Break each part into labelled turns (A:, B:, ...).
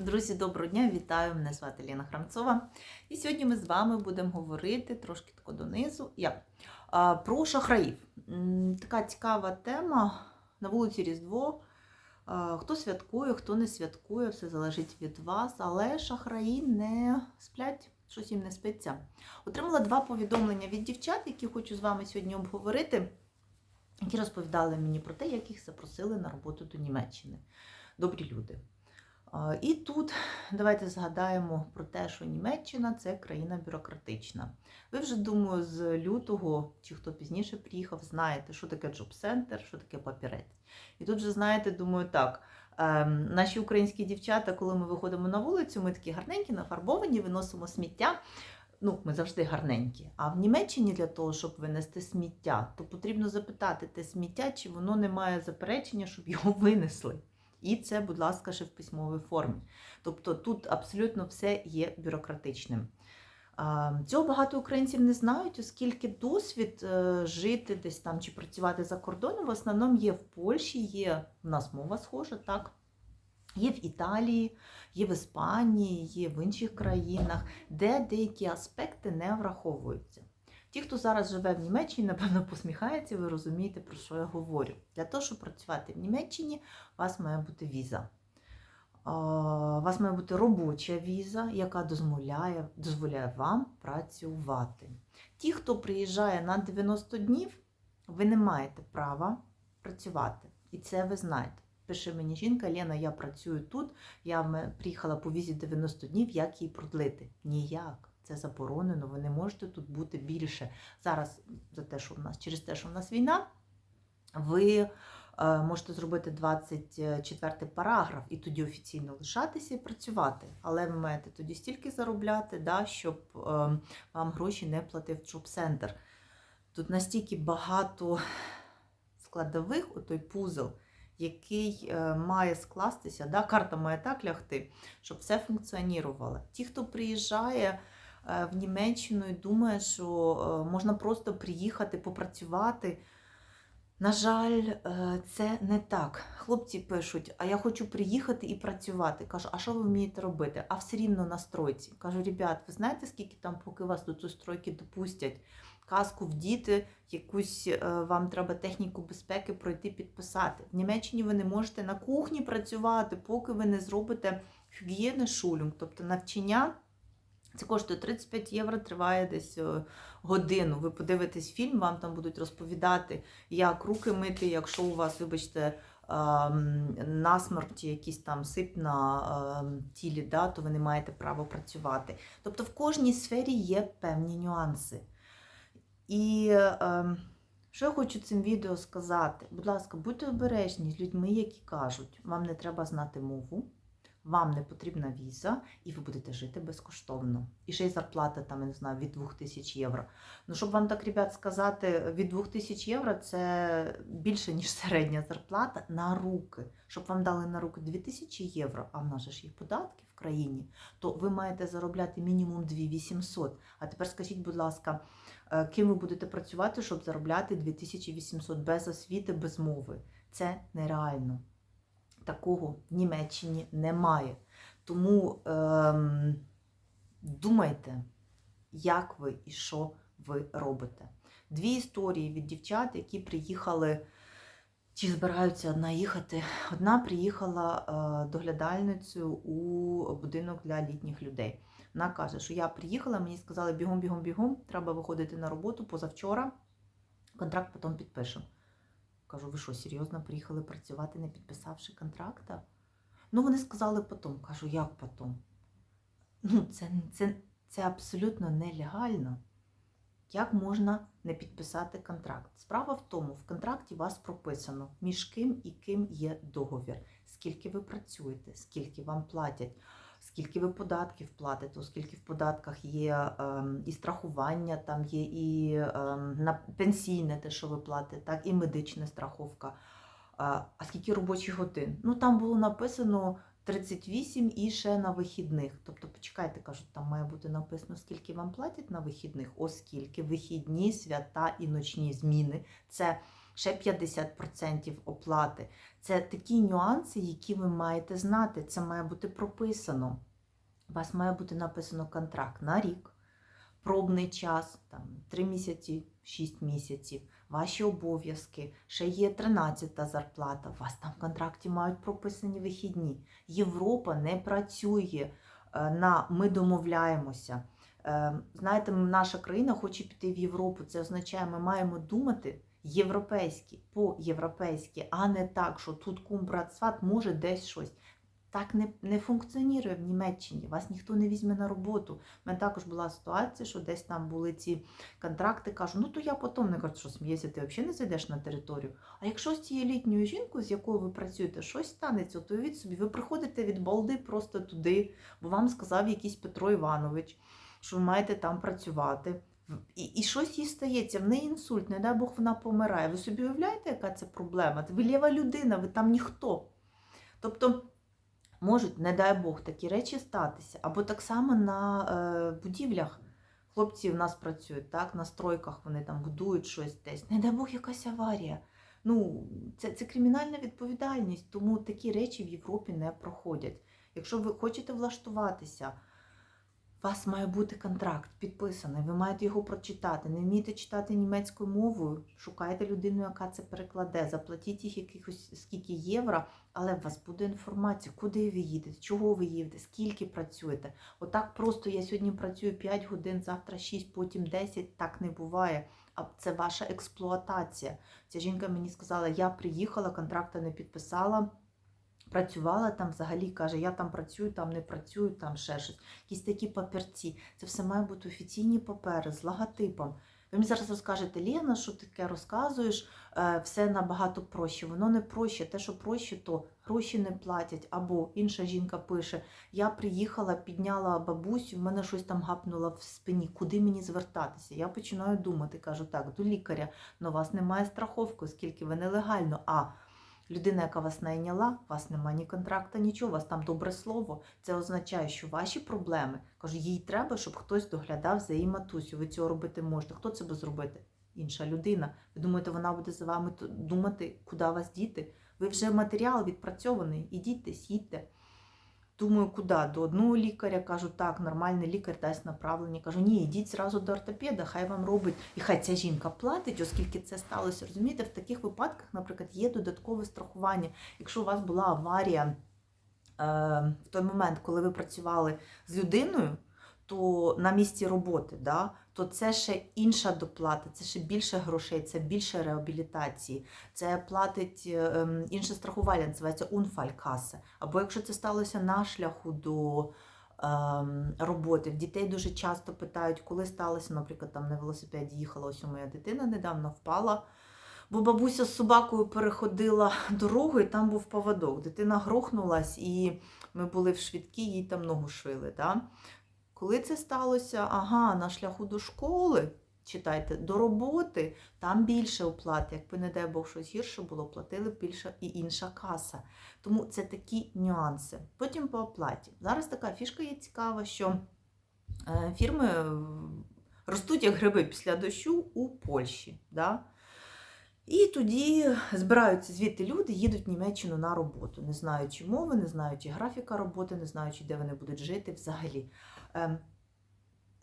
A: Друзі, доброго дня! Вітаю! Мене звати Ліна Храмцова. І сьогодні ми з вами будемо говорити трошки тако донизу я, про шахраїв. Така цікава тема на вулиці Різдво. Хто святкує, хто не святкує, все залежить від вас, але шахраї не сплять, щось їм не спиться. Отримала два повідомлення від дівчат, які хочу з вами сьогодні обговорити, які розповідали мені про те, як їх запросили на роботу до Німеччини. Добрі люди. І тут давайте згадаємо про те, що Німеччина це країна бюрократична. Ви вже, думаю, з лютого, чи хто пізніше приїхав, знаєте, що таке джоб-центр, що таке папірець. І тут же знаєте, думаю, так. ем, Наші українські дівчата, коли ми виходимо на вулицю, ми такі гарненькі, нафарбовані, виносимо сміття. Ну, ми завжди гарненькі. А в Німеччині для того, щоб винести сміття, то потрібно запитати те сміття, чи воно не має заперечення, щоб його винесли. І це, будь ласка, ще в письмовій формі. Тобто тут абсолютно все є бюрократичним. Цього багато українців не знають, оскільки досвід е, жити десь там чи працювати за кордоном в основному є в Польщі, є в нас мова схожа, так. Є в Італії, є в Іспанії, є в інших країнах, де деякі аспекти не враховуються. Ті, хто зараз живе в Німеччині, напевно, посміхається, ви розумієте, про що я говорю. Для того, щоб працювати в Німеччині, у вас має бути віза. У вас має бути робоча віза, яка дозволяє, дозволяє вам працювати. Ті, хто приїжджає на 90 днів, ви не маєте права працювати. І це ви знаєте. Пише мені жінка, Лена, я працюю тут, я приїхала по візі 90 днів, як її продлити? Ніяк. Це заборонено, ви не можете тут бути більше. Зараз за те, що в нас через те, що в нас війна, ви е, можете зробити 24 параграф і тоді офіційно лишатися і працювати. Але ви маєте тоді стільки заробляти, да, щоб е, вам гроші не платив джоб-центр. Тут настільки багато складових, отой пузл, який е, має скластися, да, карта має так лягти, щоб все функціонувало. Ті, хто приїжджає в Німеччину і думає, що е, можна просто приїхати, попрацювати. На жаль, е, це не так. Хлопці пишуть, а я хочу приїхати і працювати. Кажу, а що ви вмієте робити? А все рівно на стройці. Кажу, ребят, ви знаєте, скільки там, поки вас до цієї стройки допустять? Каску вдіти, якусь е, вам треба техніку безпеки пройти, підписати. В Німеччині ви не можете на кухні працювати, поки ви не зробите шулінг, тобто навчання. Це коштує 35 євро, триває десь е, годину. Ви подивитесь фільм, вам там будуть розповідати, як руки мити, якщо у вас, вибачте, ем, насморк чи якийсь там сип на ем, тілі, да, то ви не маєте права працювати. Тобто в кожній сфері є певні нюанси. І ем, що я хочу цим відео сказати? Будь ласка, будьте обережні з людьми, які кажуть, вам не треба знати мову, вам не потрібна віза, і ви будете жити безкоштовно. І ще й зарплата там, я не знаю, від 2000 євро. Ну, щоб вам так, ребят, сказати, від 2000 євро це більше, ніж середня зарплата на руки. Щоб вам дали на руки 2000 євро, а в нас же ж є податки в країні, то ви маєте заробляти мінімум 2800. А тепер скажіть, будь ласка, е, ким ви будете працювати, щоб заробляти 2800 без освіти, без мови? Це нереально. Такого в Німеччині немає. Тому ем, думайте, як ви і що ви робите. Дві історії від дівчат, які приїхали, чи збираються одна їхати. Одна приїхала е, доглядальницею у будинок для літніх людей. Вона каже, що я приїхала, мені сказали бігом, бігом, бігом, треба виходити на роботу позавчора. Контракт потім підпишемо. Кажу, ви що, серйозно приїхали працювати, не підписавши контракта? Ну, вони сказали потім. Кажу, як потім? Ну, це, це, це абсолютно нелегально. Як можна не підписати контракт? Справа в тому, в контракті вас прописано, між ким і ким є договір, скільки ви працюєте, скільки вам платять, скільки ви податків платите, оскільки в податках є ем, і страхування, там є і ем, на пенсійне те, що ви платите, так, і медична страховка. А, а скільки робочих годин? Ну там було написано 38 і ще на вихідних. Тобто, почекайте, кажуть, там має бути написано, скільки вам платять на вихідних, оскільки вихідні, свята і ночні зміни це ще 50% оплати. Це такі нюанси, які ви маєте знати. Це має бути прописано. У вас має бути написано контракт на рік, пробний час, там 3 місяці, 6 місяців, ваші обов'язки, ще є 13 зарплата. У вас там в контракті мають прописані вихідні. Європа не працює е, на ми домовляємося. Е, Знаєте, наша країна хоче піти в Європу. Це означає, ми маємо думати європейськи, по-європейськи, а не так, що тут кум брат сват може десь щось. Так не, не функціонує в Німеччині. Вас ніхто не візьме на роботу. У мене також була ситуація, що десь там були ці контракти. Кажу, ну то я потім не кажу, що смієшся, ти взагалі не зайдеш на територію. А якщо з цією літньою жінкою, з якою ви працюєте, щось станеться, то від собі, ви приходите від балди просто туди, бо вам сказав якийсь Петро Іванович, що ви маєте там працювати. І, і щось їй стається, в неї інсульт, не дай Бог, вона помирає. Ви собі уявляєте, яка це проблема? Ви лєва людина, ви там ніхто. Тобто можуть, не дай Бог, такі речі статися. Або так само на е, будівлях. Хлопці в нас працюють, так, на стройках вони там будують щось десь. Не дай Бог, якась аварія. Ну, це, це кримінальна відповідальність, тому такі речі в Європі не проходять. Якщо ви хочете влаштуватися, вас має бути контракт підписаний, ви маєте його прочитати. Не вмієте читати німецькою мовою, шукайте людину, яка це перекладе, заплатіть їх якихось скільки євро, але у вас буде інформація, куди ви їдете, чого ви їдете, скільки працюєте. Отак просто я сьогодні працюю 5 годин, завтра 6, потім 10, так не буває. А це ваша експлуатація. Ця жінка мені сказала, я приїхала, контракта не підписала. Працювала там взагалі, каже, я там працюю, там не працюю, там ще щось. Якісь такі папірці. Це все має бути офіційні папери з логотипом. Ви мені зараз розкажете, Лена, що таке розказуєш, е, все набагато проще. Воно не проще. Те, що проще, то гроші не платять. Або інша жінка пише: Я приїхала, підняла бабусю, в мене щось там гапнуло в спині. Куди мені звертатися? Я починаю думати, кажу, так, до лікаря, але у вас немає страховки, оскільки ви нелегально. А Людина, яка вас найняла, у вас немає ні контракта, нічого, у вас там добре слово. Це означає, що ваші проблеми, кажу, їй треба, щоб хтось доглядав за її матусю. Ви цього робити можете. Хто це буде зробити? Інша людина. Ви думаєте, вона буде за вами думати, куди вас діти? Ви вже матеріал відпрацьований. Ідіть, десь, їдьте. Думаю, куди? До одного лікаря кажу, так, нормальний лікар дасть направлення. Кажу, ні, йдіть зразу до ортопеда, хай вам робить. І хай ця жінка платить, оскільки це сталося. Розумієте, в таких випадках, наприклад, є додаткове страхування. Якщо у вас була аварія е, в той момент, коли ви працювали з людиною, то на місці роботи, да, то це ще інша доплата, це ще більше грошей, це більше реабілітації, це платить е, інше страхування, називається унфалькаса. Або якщо це сталося на шляху до е, роботи, дітей дуже часто питають, коли сталося, наприклад, там на велосипеді їхала ось моя дитина недавно впала. Бо бабуся з собакою переходила дорогу, і там був поводок. Дитина грохнулась, і ми були в швидкі, їй там ногу шили. Да? Коли це сталося? Ага, на шляху до школи, читайте, до роботи, там більше оплати. Якби, не дай Бог, щось гірше було, платили б більше і інша каса. Тому це такі нюанси. Потім по оплаті. Зараз така фішка є цікава, що е, фірми ростуть як гриби після дощу у Польщі. Да? І тоді збираються звідти люди, їдуть в Німеччину на роботу, не знаючи мови, не знаючи графіка роботи, не знаючи, де вони будуть жити взагалі. Ем,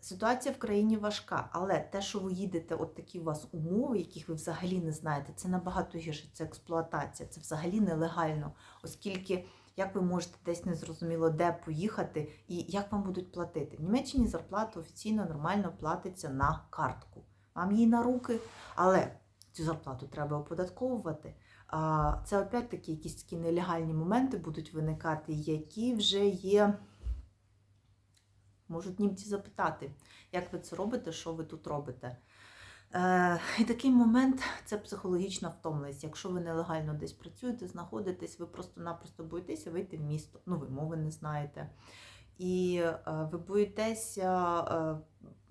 A: ситуація в країні важка, але те, що ви їдете, от такі у вас умови, яких ви взагалі не знаєте, це набагато гірше, це експлуатація, це взагалі нелегально, оскільки. Як ви можете десь незрозуміло де поїхати і як вам будуть платити? В Німеччині зарплата офіційно нормально платиться на картку. Вам її на руки, але цю зарплату треба оподатковувати. Це опять-таки якісь такі нелегальні моменти будуть виникати, які вже є. Можуть німці запитати, як ви це робите, що ви тут робите. Е, І такий момент це психологічна втомленість. Якщо ви нелегально десь працюєте, знаходитесь, ви просто-напросто боїтеся вийти в місто, ну ви мови не знаєте. І е, ви боїтеся е,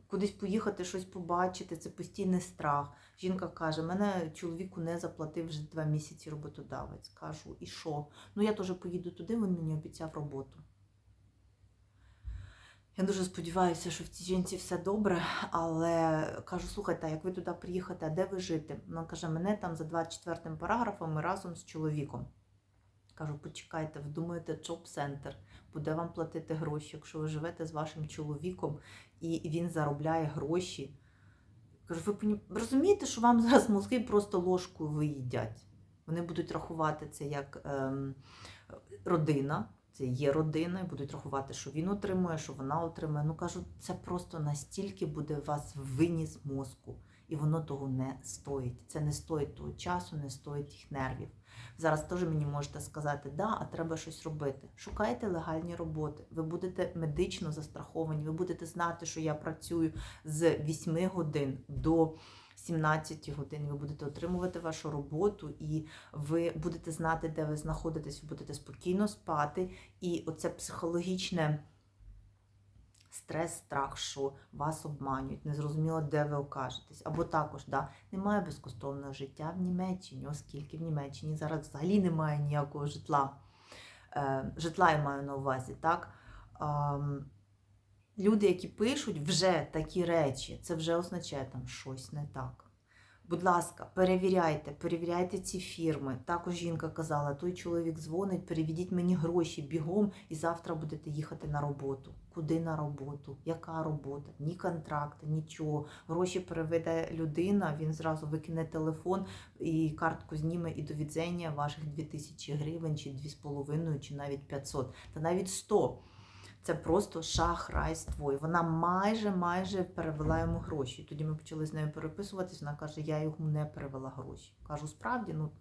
A: кудись поїхати, щось побачити, це постійний страх. Жінка каже, мене чоловіку не заплатив вже два місяці роботодавець. Кажу, і що? Ну я теж поїду туди, він мені обіцяв роботу. Я дуже сподіваюся, що в цій жінці все добре, але кажу, слухайте, як ви туди приїхати, а де ви жити? Вона каже, мене там за 24 параграфом разом з чоловіком. Кажу, почекайте, ви думаєте, джоб-центр буде вам платити гроші, якщо ви живете з вашим чоловіком і він заробляє гроші. Кажу, ви розумієте, що вам зараз мозги просто ложкою виїдять. Вони будуть рахувати це як ем, родина, це є родина, і будуть рахувати, що він отримує, що вона отримує. Ну кажу, це просто настільки буде вас виніс мозку, і воно того не стоїть. Це не стоїть того часу, не стоїть їх нервів. Зараз теж мені можете сказати, да, а треба щось робити. Шукайте легальні роботи. Ви будете медично застраховані, ви будете знати, що я працюю з 8 годин до 17 годин. Ви будете отримувати вашу роботу, і ви будете знати, де ви знаходитесь, ви будете спокійно спати. І оце психологічне стрес, страх, що вас обманюють, незрозуміло, де ви окажетесь. Або також да, немає безкоштовного життя в Німеччині, оскільки в Німеччині зараз взагалі немає ніякого житла. Е, житла я маю на увазі, так? Люди, які пишуть вже такі речі, це вже означає там щось не так. Будь ласка, перевіряйте, перевіряйте ці фірми. Також жінка казала, той чоловік дзвонить, переведіть мені гроші бігом і завтра будете їхати на роботу. Куди на роботу? Яка робота? Ні контракту, нічого. Гроші переведе людина, він зразу викине телефон і картку зніме і до відзення ваших 2000 гривень, чи 2,5, чи навіть 500, та навіть 100. Це просто шахрайство. І вона майже майже перевела йому гроші. Тоді ми почали з нею переписуватись. Вона каже, я йому не перевела гроші. Кажу, справді, ну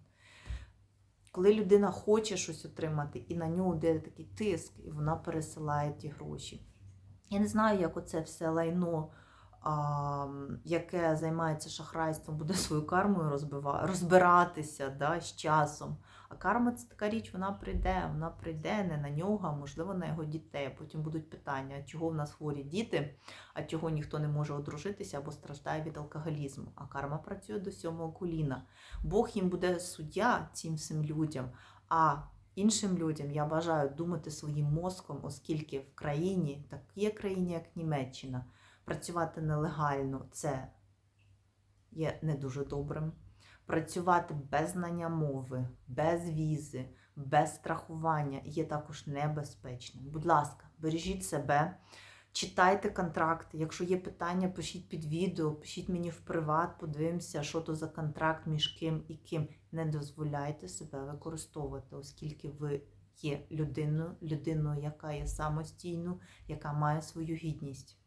A: коли людина хоче щось отримати, і на нього йде такий тиск, і вона пересилає ті гроші. Я не знаю, як оце все лайно, яке займається шахрайством, буде свою кармою розбиратися да, з часом. А карма це така річ, вона прийде, вона прийде не на нього, а можливо на його дітей. Потім будуть питання, чого в нас хворі діти, а чого ніхто не може одружитися або страждає від алкоголізму. А карма працює до сьомого коліна. Бог їм буде суддя цим всім людям. А іншим людям я бажаю думати своїм мозком, оскільки в країні, такій країні, як Німеччина, працювати нелегально це є не дуже добрим працювати без знання мови, без візи, без страхування є також небезпечним. Будь ласка, бережіть себе, читайте контракти. Якщо є питання, пишіть під відео, пишіть мені в приват, подивимося, що то за контракт між ким і ким. Не дозволяйте себе використовувати, оскільки ви є людиною, людиною, яка є самостійною, яка має свою гідність.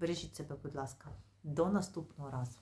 A: Бережіть себе, будь ласка, до наступного разу.